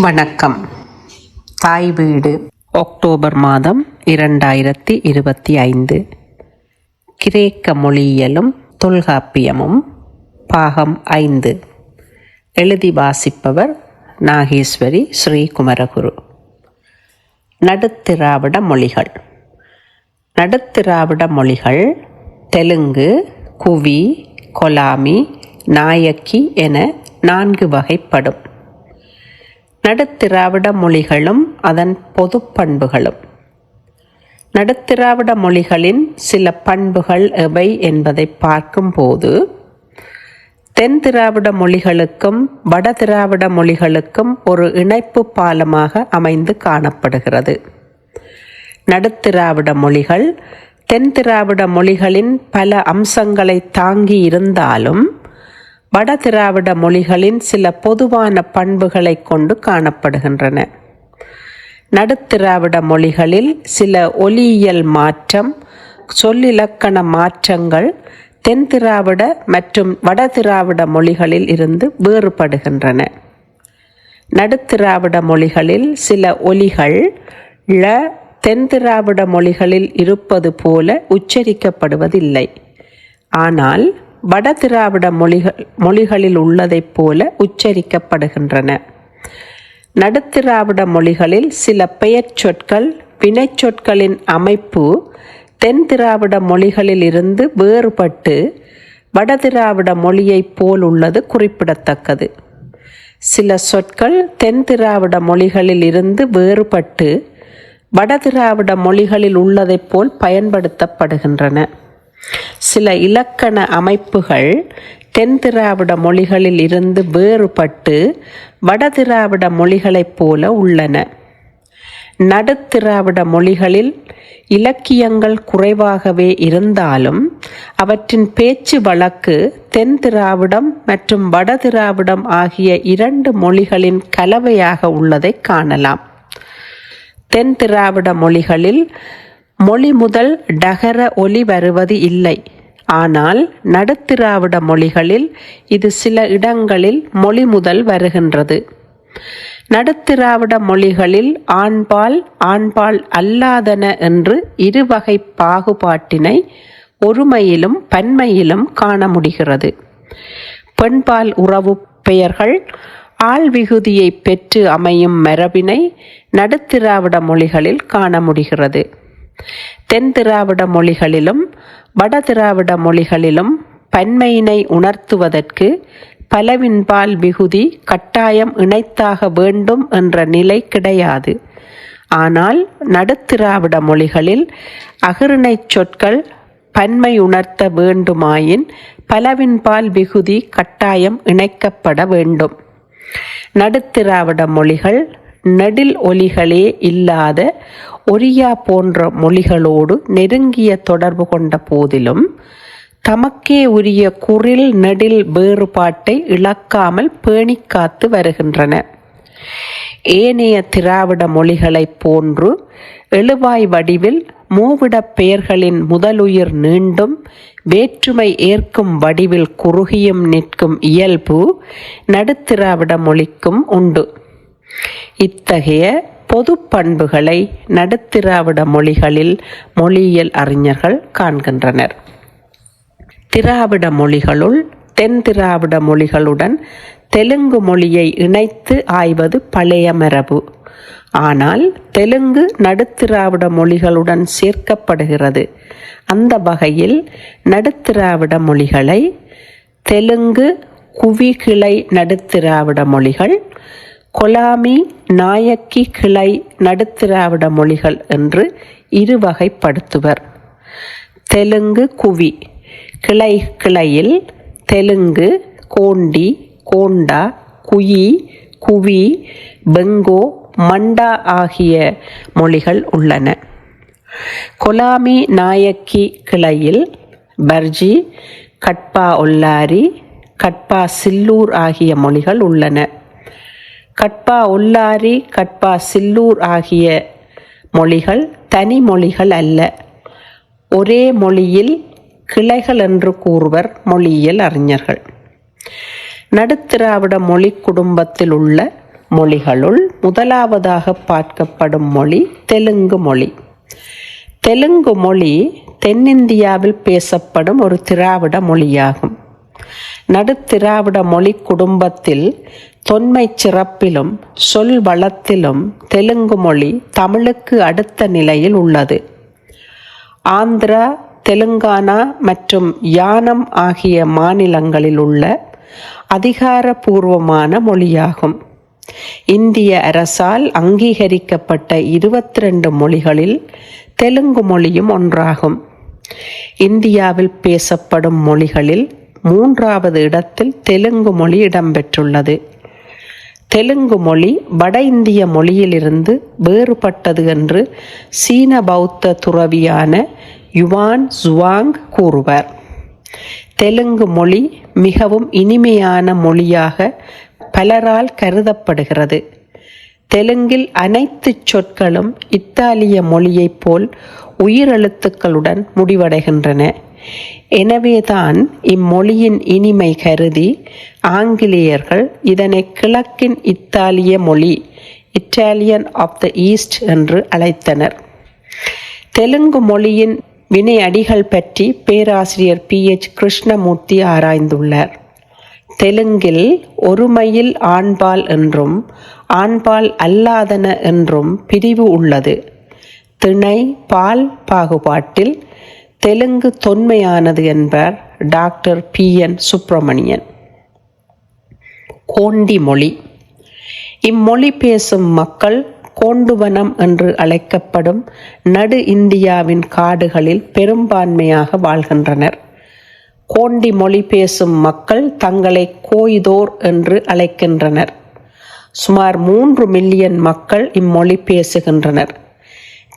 வணக்கம். தாய் வீடு அக்டோபர் மாதம் இரண்டாயிரத்தி இருபத்தி ஐந்து. கிரேக்க மொழியியலும் தொல்காப்பியமும் பாகம் ஐந்து. எழுதி வாசிப்பவர் நாகேஸ்வரி ஸ்ரீகுமரகுரு. நடுத்திராவிட மொழிகள். நடுத்திராவிட மொழிகள் தெலுங்கு குவி கொலாமி நாயக்கி என நான்கு வகைப்படும். நடுத்திராவிட மொழிகளும் அதன் பொது பண்புகளும் நடுத்திராவிட மொழிகளின் சில பண்புகள் எவை என்பதை பார்க்கும்போது தென் திராவிட மொழிகளுக்கும் வட திராவிட மொழிகளுக்கும் ஒரு இணைப்பு பாலமாக அமைந்து காணப்படுகிறது. நடுத்திராவிட மொழிகள் தென் திராவிட மொழிகளின் பல அம்சங்களை தாங்கி இருந்தாலும் வட திராவிட மொழிகளின் சில பொதுவான பண்புகளை கொண்டு காணப்படுகின்றன. நடுத்திராவிட மொழிகளில் சில ஒலியியல் மாற்றம் சொல்லிலக்கண மாற்றங்கள் தென் திராவிட மற்றும் வட திராவிட மொழிகளில் இருந்து வேறுபடுகின்றன. நடுத்திராவிட மொழிகளில் சில ஒலிகள் ழ தென் திராவிட மொழிகளில் இருப்பது போல உச்சரிக்கப்படுவதில்லை. ஆனால் வட திராவிட மொழிகள் மொழிகளில் உள்ளதைப் போல உச்சரிக்கப்படுகின்றன. நடுத்திராவிட மொழிகளில் சில பெயர் சொற்கள் வினைச்சொற்களின் அமைப்பு தென் திராவிட மொழிகளில் இருந்து வேறுபட்டு வடதிராவிட மொழியைப் போல் உள்ளது குறிப்பிடத்தக்கது. சில சொற்கள் தென் திராவிட மொழிகளில் இருந்து வேறுபட்டு வடதிராவிட மொழிகளில் உள்ளதைப் போல் பயன்படுத்தப்படுகின்றன. சில இலக்கண அமைப்புகள் தென் திராவிட மொழிகளில் இருந்து வேறுபட்டு வடதிராவிட மொழிகளைப் போல உள்ளன. நடுத்திராவிட மொழிகளில் இலக்கியங்கள் குறைவாகவே இருந்தாலும் அவற்றின் பேச்சு வழக்கு தென் திராவிடம் மற்றும் வடதிராவிடம் ஆகிய இரண்டு மொழிகளின் கலவையாக உள்ளதை காணலாம். தென் திராவிட மொழிகளில் மொழி முதல் டகர ஒலி வருவது இல்லை. ஆனால் நடுத்திராவிட மொழிகளில் இது சில இடங்களில் மொழி முதல் வருகின்றது. நடுத்திராவிட மொழிகளில் ஆண்பால் ஆண்பால் அல்லாதன என்று இருவகை பாகுபாட்டினை ஒருமையிலும் பன்மையிலும் காண முடிகிறது. பெண்பால் உறவு பெயர்கள் ஆள்விகுதியை பெற்று அமையும் மரபினை நடுத்திராவிட மொழிகளில் காண முடிகிறது. தென் திராவிட மொழிகளிலும் வட திராவிட மொழிகளிலும் பன்மையினை உணர்த்துவதற்கு பலவின்பால் மிகுதி கட்டாயம் இணைத்தாக வேண்டும் என்ற நிலை கிடையாது. ஆனால் நடுத்திராவிட மொழிகளில் அகிருணைச் சொற்கள் பன்மை உணர்த்த வேண்டுமாயின் பலவின்பால் மிகுதி கட்டாயம் இணைக்கப்பட வேண்டும். நடுத்திராவிட மொழிகள் நெடில் ஒலிகளே இல்லாத ஒரியா போன்ற மொழிகளோடு நெருங்கிய தொடர்பு கொண்ட போதிலும் தமக்கே உரிய குரில் நெடில் வேறுபாட்டை இழக்காமல் பேணி காத்து வருகின்றன. ஏனைய திராவிட மொழிகளைப் போன்று எழுவாய் வடிவில் மூவிடப் பெயர்களின் முதலுயிர் நீண்டும் வேற்றுமை ஏற்கும் வடிவில் குறுகியும் நிற்கும் இயல்பு நடுத்திராவிட மொழிக்கும் உண்டு. இத்தகைய பொது பண்புகளை நடுத்திராவிட மொழிகளில் மொழியியல் அறிஞர்கள் காண்கின்றனர். திராவிட மொழிகளுள் தென் திராவிட மொழிகளுடன் தெலுங்கு மொழியை இணைத்து ஆய்வது பழைய மரபு. ஆனால் தெலுங்கு நடுத்திராவிட மொழிகளுடன் சேர்க்கப்படுகிறது. அந்த வகையில் நடுத்திராவிட மொழிகளை தெலுங்கு குவிகிளை நடுத்திராவிட மொழிகள் கொலாமி நாயக்கி கிளை நடுத்திராவிட மொழிகள் என்று இரு வகைப்படுத்துவர் தெலுங்கு குவி. கிளை கிளையில் தெலுங்கு கோண்டி கோண்டா குயி குவி பெங்கோ மண்டா ஆகிய மொழிகள் உள்ளன. கொலாமி நாயக்கி கிளையில் பர்ஜி கட்பா ஒல்லாரி கட்பா சில்லூர் ஆகிய மொழிகள் உள்ளன. கட்பா உள்ளாரி கட்பா சில்லூர் ஆகிய மொழிகள் தனி மொழிகள் அல்ல. ஒரே மொழியில் கிளைகள் என்று கூறுவர் மொழியியல் அறிஞர்கள். நடுத்திராவிட மொழி குடும்பத்தில் உள்ள மொழிகளுள் முதலாவதாக பார்க்கப்படும் மொழி தெலுங்கு மொழி. தெலுங்கு மொழி தென்னிந்தியாவில் பேசப்படும் ஒரு திராவிட மொழியாகும். நடுத்திராவிட மொழி குடும்பத்தில் தொன்மை சிறப்பிலும் சொல் வளத்திலும் தெலுங்கு மொழி தமிழுக்கு அடுத்த நிலையில் உள்ளது. ஆந்திரா தெலுங்கானா மற்றும் யானம் ஆகிய மாநிலங்களில் உள்ள அதிகாரபூர்வமான மொழியாகும். இந்திய அரசால் அங்கீகரிக்கப்பட்ட இருபத்தி ரெண்டு மொழிகளில் தெலுங்கு மொழியும் ஒன்றாகும். இந்தியாவில் பேசப்படும் மொழிகளில் மூன்றாவது இடத்தில் தெலுங்கு மொழி இடம்பெற்றுள்ளது. தெலுங்கு மொழி வட இந்திய மொழியிலிருந்து வேறுபட்டது என்று சீன பௌத்த துறவியான யுவான் ஜுவாங் கூறுவர். தெலுங்கு மொழி மிகவும் இனிமையான மொழியாக பலரால் கருதப்படுகிறது. தெலுங்கில் அனைத்து சொற்களும் இத்தாலிய மொழியைப் போல் உயிரெழுத்துக்களுடன் முடிவடைகின்றன. எனவேதான் இம்மொழியின் இனிமை கருதி ஆங்கிலேயர்கள் இதனை கிழக்கின் இத்தாலிய மொழி இட்டாலியன் ஆஃப் த ஈஸ்ட் என்று அழைத்தனர். தெலுங்கு மொழியின் வினையடிகள் பற்றி பேராசிரியர் பி. எச். கிருஷ்ணமூர்த்தி ஆராய்ந்துள்ளார். தெலுங்கில் ஒருமையில் ஆண்பால் என்றும் ஆண்பால் அல்லாதன என்றும் பிரிவு உள்ளது. திணை பால் பாகுபாட்டில் தெலுங்கு தொன்மையானது என்பார் doctor P N Subramanian. Gondi மொழி. இம்மொழி பேசும் மக்கள் கோண்டுவனம் என்று அழைக்கப்படும் நடு இந்தியாவின் காடுகளில் பெரும்பான்மையாக வாழ்கின்றனர். கோண்டி மொழி பேசும் மக்கள் தங்களை கோய்தோர் என்று அழைக்கின்றனர். சுமார் மூன்று மில்லியன் மக்கள் இம்மொழி பேசுகின்றனர்.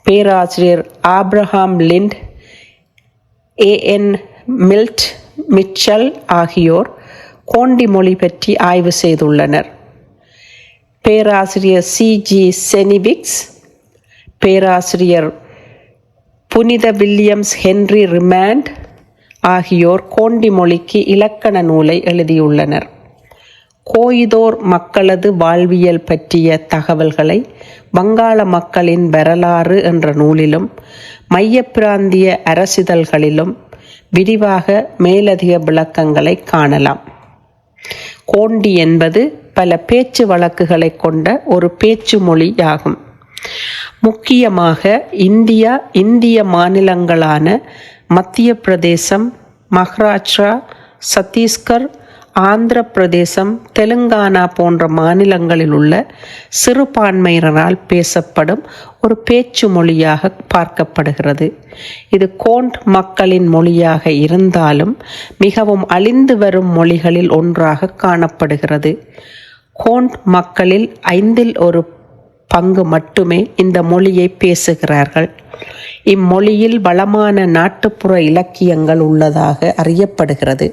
பேராசிரியர் ஆப்ரஹாம் லிண்ட் ஏஎன் மில்ட் மிச்சல் ஆகியோர் கோண்டி மொழி பற்றி ஆய்வு செய்துள்ளனர். பேராசிரியர் சி ஜி பேராசிரியர் புனித வில்லியம்ஸ் ஹென்றி ரிமாண்ட் ஆகியோர் கோண்டி மொழிக்கு இலக்கண நூலை எழுதியுள்ளனர். கோயிதோர் மக்களது வாழ்வியல் பற்றிய தகவல்களை வங்காள மக்களின் வரலாறு என்ற நூலிலும் மையப்பிராந்திய அரசிதழ்களிலும் விரிவாக மேலதிக விளக்கங்களை காணலாம். கோண்டி என்பது பல பேச்சு வழக்குகளை கொண்ட ஒரு பேச்சு மொழியாகும். முக்கியமாக இந்தியா இந்திய மாநிலங்களான மத்திய பிரதேசம் மகாராஷ்டிரா சத்தீஸ்கர் ஆந்திர பிரதேசம் தெலுங்கானா போன்ற மாநிலங்களில் உள்ள சிறுபான்மையினரால் பேசப்படும் ஒரு பேச்சு மொழியாக பார்க்கப்படுகிறது. இது கோண்ட் மக்களின் மொழியாக இருந்தாலும் மிகவும் அழிந்து வரும் மொழிகளில் ஒன்றாக காணப்படுகிறது. கோண்ட் மக்களில் ஐந்தில் ஒரு பங்கு மட்டுமே இந்த மொழியை பேசுகிறார்கள். இம்மொழியில் வளமான நாட்டுப்புற இலக்கியங்கள் உள்ளதாக அறியப்படுகிறது.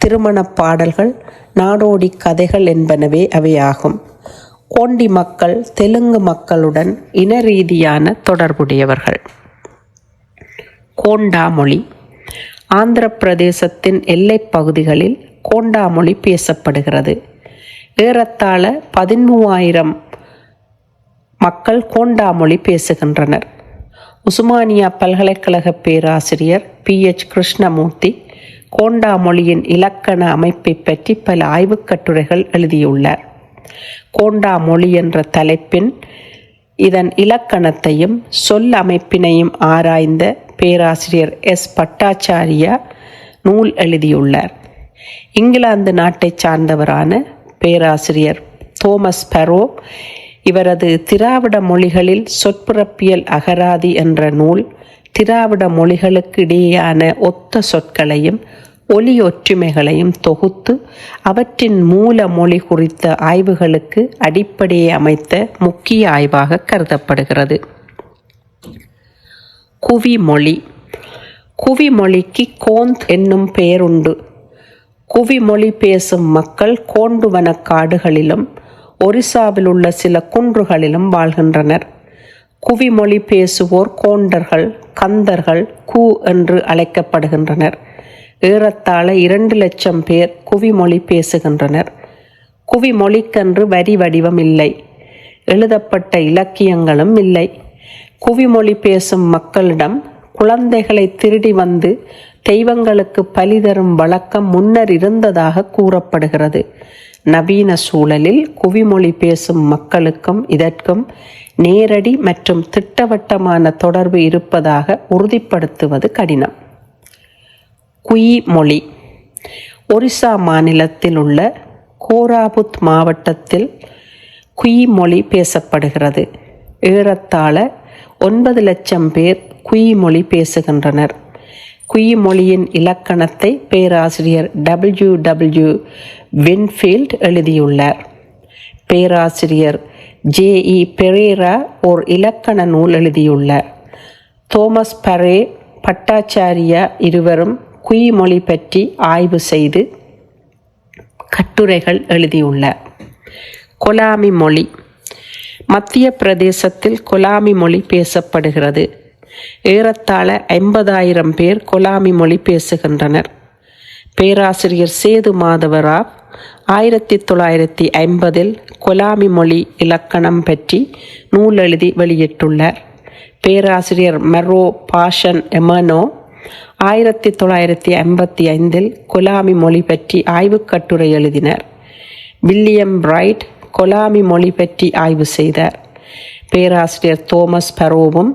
திருமண பாடல்கள் நாடோடி கதைகள் என்பனவே அவையாகும். கோண்டி மக்கள் தெலுங்கு மக்களுடன் இன ரீதியான தொடர்புடையவர்கள். கோண்டா மொழி ஆந்திர பிரதேசத்தின் எல்லைப் பகுதிகளில் கோண்டா மொழி பேசப்படுகிறது. ஏறத்தாழ பதிமூவாயிரம் மக்கள் கோண்டா மொழி பேசுகின்றனர். உசுமானியா பல்கலைக்கழக பேராசிரியர் பி. எச். கிருஷ்ணமூர்த்தி கோண்டா மொழியின் இலக்கண அமைப்பை பற்றி பல ஆய்வுக் கட்டுரைகள் எழுதியுள்ளார் கோண்டா மொழி என்ற தலைப்பின் இதன் இலக்கணத்தையும் சொல் அமைப்பினையும் ஆராய்ந்த பேராசிரியர் எஸ். பட்டாச்சாரியா நூல் எழுதியுள்ளார். இங்கிலாந்து நாட்டைச் சார்ந்தவரான பேராசிரியர் தோமஸ் பெரோ இவரது திராவிட மொழிகளில் சொற்பிறப்பியல் அகராதி என்ற நூல் திராவிட மொழிகளுக்கு இடையேயான ஒத்த சொற்களையும் ஒலி ஒற்றுமைகளையும் தொகுத்து அவற்றின் மூல மொழி குறித்த ஆய்வுகளுக்கு அடிப்படையை அமைத்த முக்கிய ஆய்வாக கருதப்படுகிறது. குவிமொழி. குவிமொழிக்கு கோந்த் என்னும் பெயருண்டு. குவிமொழி பேசும் மக்கள் கோண்டுவன காடுகளிலும் ஒரிசாவில் உள்ள சில குன்றுகளிலும் வாழ்கின்றனர். குவி மொழி பேசுவோர் கோண்டர்கள் கந்தர்கள் கு என்று அழைக்கப்படுகின்றனர். ஏறத்தாழ இரண்டு லட்சம் பேர் குவிமொழி பேசுகின்றனர். குவி மொழிக்கென்று வரி வடிவம் இல்லை. எழுதப்பட்ட இலக்கியங்களும் இல்லை. குவிமொழி பேசும் மக்களிடம் குழந்தைகளை திருடி வந்து தெய்வங்களுக்கு பலி தரும் வழக்கம் முன்னர் இருந்ததாக கூறப்படுகிறது. நவீன சூழலில் குவிமொழி பேசும் மக்களுக்கும் இதற்கும் நேரடி மற்றும் திட்டவட்டமான தொடர்பு இருப்பதாக உறுதிப்படுத்துவது கடினம். குயி மொழி ஒரிசா மாநிலத்தில் உள்ள கோராபுத் மாவட்டத்தில் குயி மொழி பேசப்படுகிறது. ஏறத்தாழ ஒன்பது லட்சம் பேர் குயி மொழி பேசுகின்றனர். குயி மொழியின் இலக்கணத்தை பேராசிரியர் டபிள்யூ டபிள்யூ வின்ஃபீல்ட் எழுதியுள்ளார். பேராசிரியர் ஜே இ பெரேரா ஓர் இலக்கண நூல் எழுதியுள்ளார். தோமஸ் பரே பட்டாச்சாரியா இருவரும் குயி மொழி பற்றி ஆய்வு செய்து கட்டுரைகள் எழுதியுள்ளார். கொலாமி மொழி. மத்திய பிரதேசத்தில் கொலாமி மொழி பேசப்படுகிறது. ஏறத்தாழ ஐம்பதாயிரம் பேர் கொலாமி மொழி பேசுகின்றனர். பேராசிரியர் சேது மாதவராவ் ஆயிரத்தி தொள்ளாயிரத்தி ஐம்பதில் கொலாமி மொழி இலக்கணம் பற்றி நூல் எழுதி வெளியிட்டுள்ளார். பேராசிரியர் மெரோ பாஷன் எமனோ ஆயிரத்தி தொள்ளாயிரத்தி ஐம்பத்தி ஐந்தில் கொலாமி மொழி பற்றி ஆய்வுக் கட்டுரை எழுதினர். வில்லியம் பிரைட் கொலாமி மொழி பற்றி ஆய்வு செய்தார். பேராசிரியர் தோமஸ் பரோவும்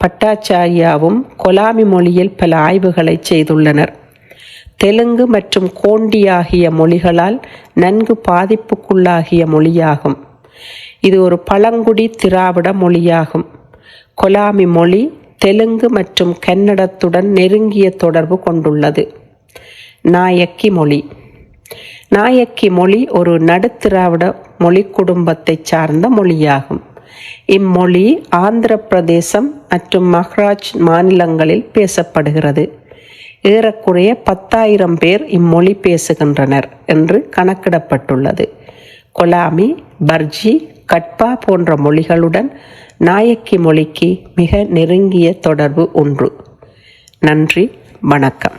பட்டாச்சாரியாவும் கொலாமி மொழியில் பல ஆய்வுகளை செய்துள்ளனர். தெலுங்கு மற்றும் கோண்டி ஆகிய மொழிகளால் நன்கு பாதிப்புக்குள்ளாகிய மொழியாகும். இது ஒரு பழங்குடி திராவிட மொழியாகும். கொலாமி மொழி தெலுங்கு மற்றும் கன்னடத்துடன் நெருங்கிய தொடர்பு கொண்டுள்ளது. நாயக்கி மொழி. நாயக்கி மொழி ஒரு நடுத்திராவிட மொழி குடும்பத்தை சார்ந்த மொழியாகும். இம்மொழி ஆந்திர பிரதேசம் மற்றும் மஹ்ராஜ் மாநிலங்களில் பேசப்படுகிறது. ஏறக்குறைய பத்தாயிரம் பேர் இம்மொழி பேசுகின்றனர் என்று கணக்கிடப்பட்டுள்ளது. கொலாமி பர்ஜி கட்பா போன்ற மொழிகளுடன் நாயக்கி மொழிக்கு மிக நெருங்கிய தொடர்பு ஒன்று. நன்றி வணக்கம்.